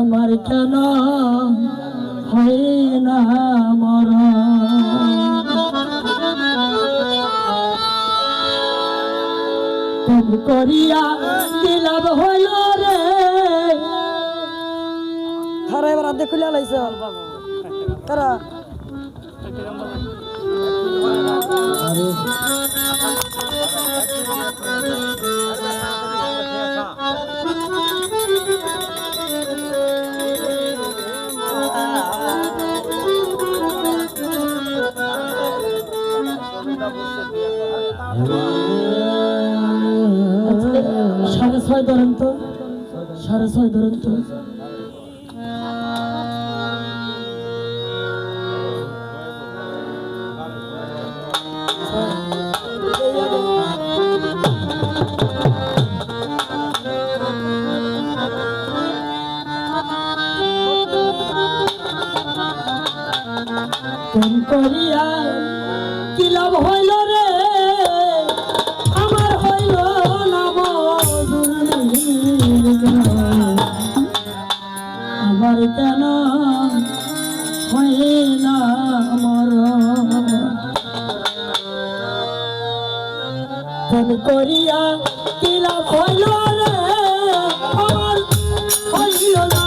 আমার কেন হয় না মর? করিয়া লাভ হইল রে? খারা এবার আর্ধেক খুলে লাইছ। তারা সাড়ে ছয় ধরেন তো সাড়ে ছয় ধরেন তো। আমার কেন হয় না মর। কোন করিয়া কি লাভ হইল রে? আমার হইল না